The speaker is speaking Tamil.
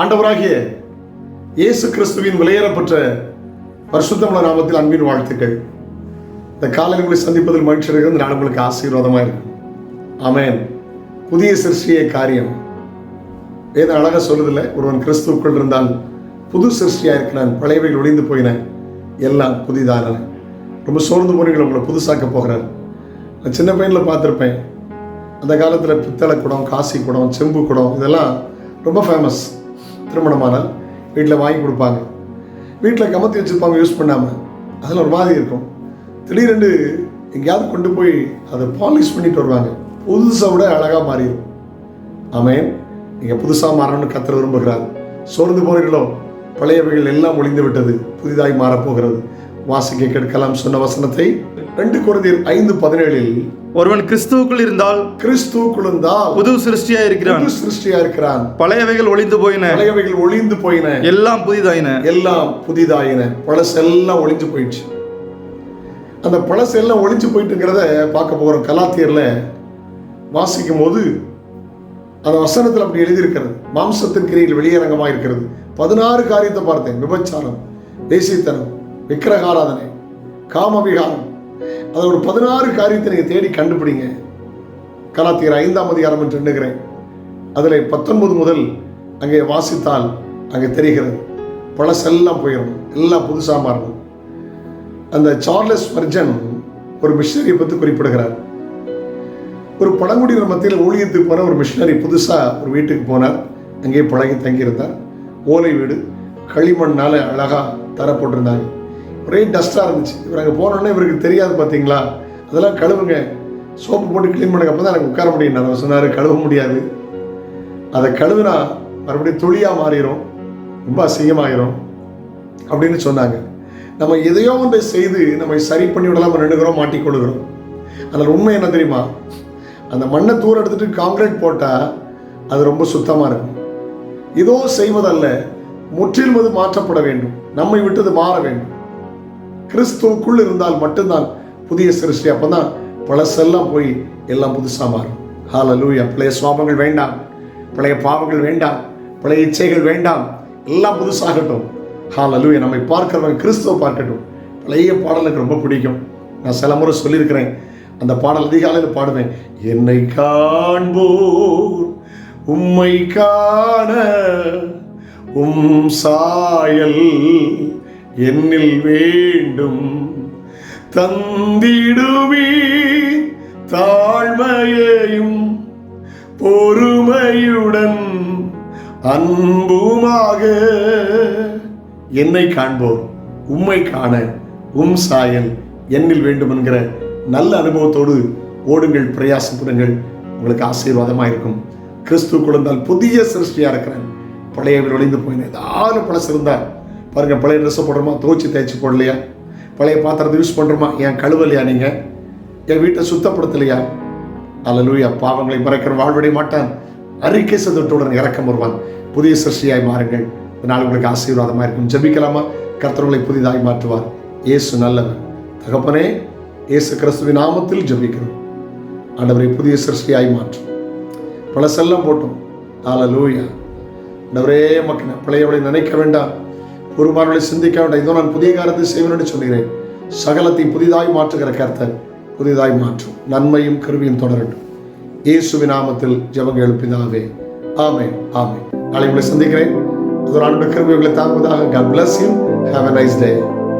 ஆண்டவராகிய இயேசு கிறிஸ்துவின் விலையேறப்பட்ட பரிசுத்தமுள்ள நாமத்தில் அன்பின் வாழ்த்துக்கள். இந்த காலையில் உங்களை சந்திப்பதில் மகிழ்ச்சி இருக்கிறது நான் உங்களுக்கு ஆசீர்வாதமாக இருக்கும் ஆமேன். புதிய சிருஷ்டிய காரியம். வேதம் அழகாக சொல்லுதில்ல ஒருவன் கிறிஸ்துவுக்குள் இருந்தால் புது சிருஷ்டியாக இருக்கிறான். பழையவைகள் ஒளிந்து போயின. எல்லாம் புதிதான. ரொம்ப சோர்ந்து போனீர்கள் உங்களை புதுசாக்க போகிறார். நான் சின்ன பையனில் பார்த்துருப்பேன். அந்த காலத்தில் பித்தளை குடம் காசி குடம் செம்பு குடம் இதெல்லாம் ரொம்ப ஃபேமஸ் திருமணமானால் வீட்டில் வாங்கி கொடுப்பாங்க. வீட்டில் கமத்தி வச்சுருப்பாங்க யூஸ் பண்ணாமல் அதில் ஒரு மாதிரி இருக்கும். திடீரென்று எங்கேயாவது கொண்டு போய் அதை பாலிஷ் பண்ணிட்டு வருவாங்க. புதுசாக விட அழகாக மாறிடும். ஆமேன். நீங்கள் புதுசாக மாறணும்னு கத்தர் விரும்புகிறார். சோர்ந்து போனீர்களோ பழையவைகள் எல்லாம் ஒளிந்து விட்டது. புதிதாய் மாறப்போகிறது. வாசிக்க கேட்கலாம் சொன்ன வசனத்தை. ரெண்டு குருதியர் ஐந்து பதினேழில் ஒருவன் கிறிஸ்துவுக்குள் இருந்தால் கிறிஸ்து குழுந்தால் புது சிருஷ்டியா இருக்கிறான். புது சிருஷ்டியா இருக்கிறான். பழையவைகள் ஒளிந்து போயின. பழையவைகள் ஒளிந்து போயின. எல்லாம் புதிதாயின. எல்லாம் புதிதாயின. பழசெல்லாம் ஒளிஞ்சு போயிடுச்சு. அந்த பழசெல்லாம் ஒளிஞ்சு போயிட்டுங்கிறத பார்க்க போகிறோம் கலாத்தியரில். வாசிக்கும் போது அந்த வசனத்தில் அப்படி எழுதியிருக்கிறது. மாம்சத்தின் கிரியில் வெளியரங்கமாக இருக்கிறது பதினாறு காரியத்தை பார்த்தேன். விபச்சாரம் தேசியத்தனம் விக்கிரகாராதனை காமவிகாரம். அதை ஒரு பதினாறு காரியத்தை நீங்கள் தேடி கண்டுபிடிங்க. கலாத்தியர் ஐந்தாம் அதிகாரம் என்று எண்ணுகிறேன். அதில் பத்தொன்பது முதல் அங்கே வாசித்தால் அங்கே தெரிகிறது. பழசெல்லாம் போயிடும் எல்லாம் புதுசாக மாறணும் அந்த சார்லஸ் வர்ஜன் ஒரு மிஷினரியை பற்றி குறிப்பிடுகிறார். ஒரு பழங்குடியினர் மத்தியில் ஊழியத்துக்கு போன ஒரு மிஷினரி புதுசாக ஒரு வீட்டுக்கு போனார். அங்கே பழகி தங்கியிருந்தார். ஓலை வீடு களிமண்ணால் அழகாக தர போட்டிருந்தாங்க ஒரே டஸ்ட்டாக இருந்துச்சு. இவர் அங்கே போனோன்னே இவருக்கு தெரியாது பார்த்தீங்களா அதெல்லாம் கழுவுங்க. சோப்பு போட்டு க்ளீன் பண்ணுங்க அப்போ தான் எனக்கு உட்கார முடியும். நான் சொன்னார் கழுவ முடியாது. அதை கழுவுனா மறுபடியும் துளியாக மாறிடும் ரொம்ப அசிங்கமாயிரும். அப்படின்னு சொன்னாங்க. நம்ம எதையோ ஒன்றை செய்து நம்மை சரி பண்ணி விடலாம் நின்றுகிறோம் மாட்டிக்கொள்கிறோம். அதில் உண்மை என்ன தெரியுமா? அந்த மண்ணை தூர எடுத்துட்டு காங்கிரீட் போட்டால் அது ரொம்ப சுத்தமாக இருக்கும். இதோ செய்வதல்ல முற்றிலும் அது மாற்றப்பட வேண்டும். நம்மை விட்டு அது மாற வேண்டும். கிறிஸ்துவுக்குள் இருந்தால் மட்டும்தான் புதிய சிருஷ்டி. அப்பதான் பழசெல்லாம் போய் எல்லாம் புதுசாக மாறும். ஹalleluya பழைய சுவாபங்கள் வேண்டாம். பழைய பாவங்கள் வேண்டாம். பழைய இச்சைகள் வேண்டாம். எல்லாம் புதுசாகட்டும். ஹalleluya நம்மை பார்க்கிறவங்க கிறிஸ்துவ பார்க்கட்டும். பழைய பாடல் எனக்கு ரொம்ப பிடிக்கும். நான் சில முறை சொல்லியிருக்கிறேன். அந்த பாடல் அதிகாலையில் பாடுவேன். என்னை காண்போர் உம்மை காண உம் சாயல் என்னில் வேண்டும் தந்திடுவி தாழ்மையையும் பொறுமையுடன் அன்புமாக. என்னை காண்போர் உம்மை காண உம் சாயல் என்னில் வேண்டும் என்கிற நல்ல அனுபவத்தோடு ஓடுங்கள் பிரயாசப்படுங்கள் உங்களுக்கு ஆசீர்வாதமாக இருக்கும். கிறிஸ்து குழந்தால் புதிய சிருஷ்டியாக இருக்கிறேன். பழையவர் ஒளிந்து போயின. ஏதாவது பழசு இருந்தால் பாருங்க பழைய ட்ரெஸ்ஸை போடுறோமா? துவச்சி தேய்ச்சி போடலையா? பழைய பாத்திரத்தை யூஸ் பண்ணுறோமா ஏன் கழுவலையா நீங்கள் என் வீட்டை சுத்தப்படுத்தலையா? அல்லலூயா பாவங்களை மறைக்கிற வாழ்வடைய மாட்டான். அறிக்கை சதத்துடன் இறக்கம் வருவான். புதிய சிருஷ்டியாய் மாறுங்கள். இதனால் உங்களுக்கு ஆசீர்வாதமாக இருக்கும். ஜபிக்கலாமா? கர்த்தர்களை புதிதாய் மாற்றுவார். இயேசு நல்லவர். தகப்பனே இயேசு கிறிஸ்துவின் நாமத்தில் ஜபிக்கிறோம். ஆண்டவரை புதிய சிருஷ்டியாய் மாற்றும் பழசெல்லாம் போட்டோம். அல்லலூயா. ஆண்டவரே மக்கள் பழையவளை நினைக்க வேண்டாம். குருமார்களை சிந்திக்க வேண்டாம். இதோ நான் புதிய காலத்தை செய்வேன் சொல்கிறேன் சகலத்தை புதிதாய் மாற்றுகிற கர்த்தர் புதிதாய் மாற்றும். நன்மையும் கருவியும் தொடரட்டும். இயேசுவின் நாமத்தில் ஜபங்க எழுப்பினாவே. ஆமே ஆமே நாளை உங்களை சந்திக்கிறேன். ஒரு ஆண்டு கருவி உங்களை தாங்குவதாக. God bless you. Have a nice day.